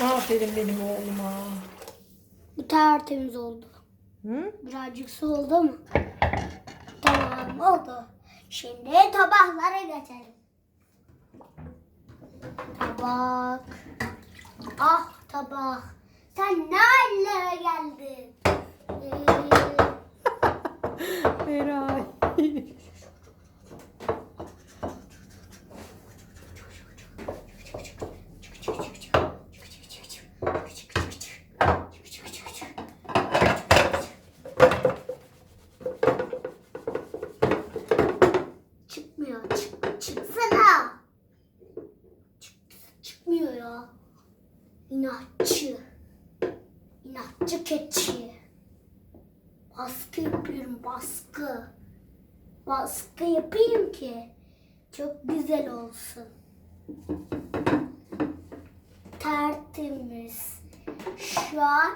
Aferin benim oğluma. Bu tertemiz oldu. Hı? Birazcık su oldu mu? Tamam oldu. Şimdi tabaklara geçelim. Tabak. Ah tabak. Sen ne hallere geldin? Ee, Eray. Çıkmıyor ya. İnatçı. İnatçı keçi. Baskı yapıyorum baskı. Baskı yapayım ki çok güzel olsun. Tertemiz. Şu an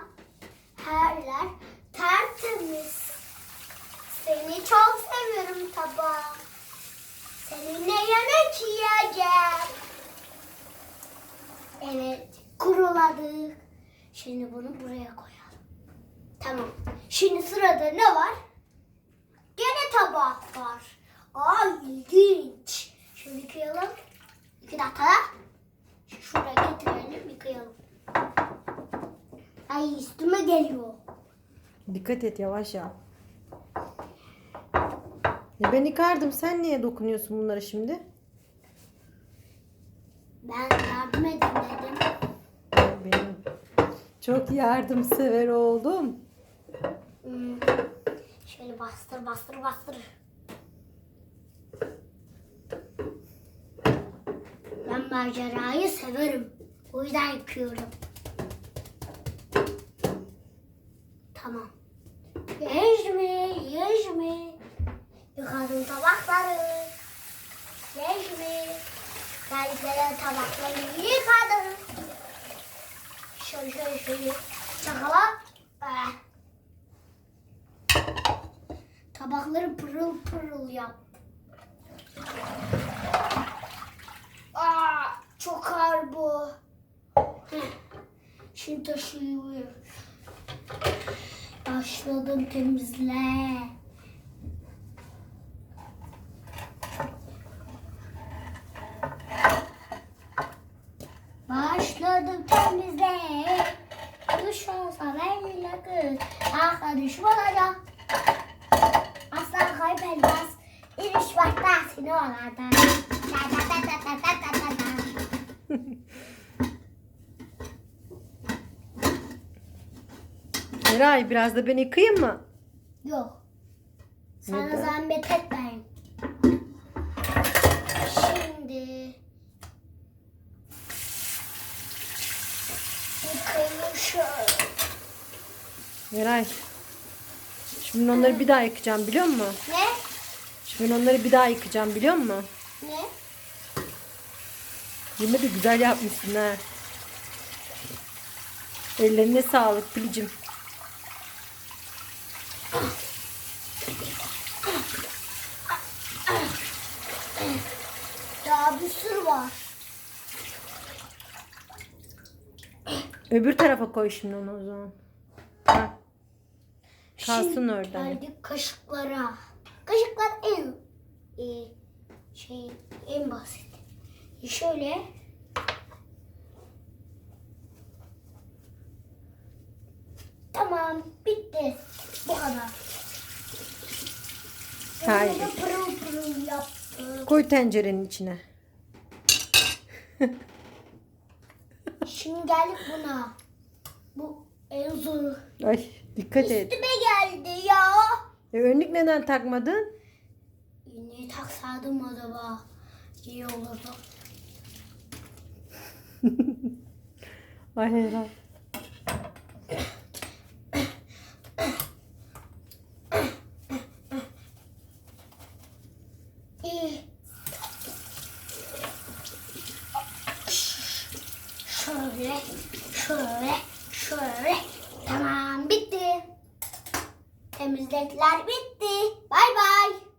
her yer tertemiz. Seni çok seviyorum tabağım. Seninle yemek yiyeceğim. Evet, kuruladı. Şimdi bunu buraya koyalım. Tamam. Şimdi sırada ne var? Gene tabak var. Aa ilginç. Şöyle yıkayalım. İki dakika. Şuraya getirelim yıkayalım. Ay üstüme geliyor. Dikkat et yavaş yap. Ya ben yıkardım. Sen niye dokunuyorsun bunlara şimdi? Ben. Benim çok yardımsever oldum. Şöyle bastır bastır bastır. Ben macerayı severim. O yüzden yıkıyorum. Tamam. Necmi, Necmi. Yıkadım tabakları. Necmi. Geldikleri tabakları yıkadım. Şöyle şöyle şöyle. Çakala. Eh. Tabakları pırıl pırıl yap. Aa, çok ağır bu. Şimdi taşıyor. Başladım temizle. Başladım temizle. Duş olsa benimle kız. Arkadaş olacak. Asla kaybetmez. İniş vakti seni olardı. Ta ta ta ta ta ta ta ta ta. Eray biraz da ben yıkayayım mı? Yok. Sana Neden? zahmet etmeyin. Şimdi yıkayayım şöyle. Eray. Şimdi onları bir daha yıkayacağım biliyor musun? Ne? Şimdi onları bir daha yıkayacağım biliyor musun? Ne? Yine de güzel yapmışsın ha. Ellerine sağlık Pilicim. Daha bir sürü var. Öbür tarafa koy şimdi onu o zaman. Ha. Kalsın Şimdi orada. Geldik kaşıklara. Kaşıklar en e, şey en basit. Şöyle Tamam bitti. Bu kadar. Hayır. Pırıl pırıl yaptım. Koy tencerenin içine. Şimdi geldik buna. Bu en zoru. Ay dikkat et. Üstüme geldi ya. E, önlük neden takmadın? İğneyi taksaydım acaba iyi olurdu. Ay Eray. şöyle, şöyle. Tamam bitti. Temizlikler bitti. Bay bay.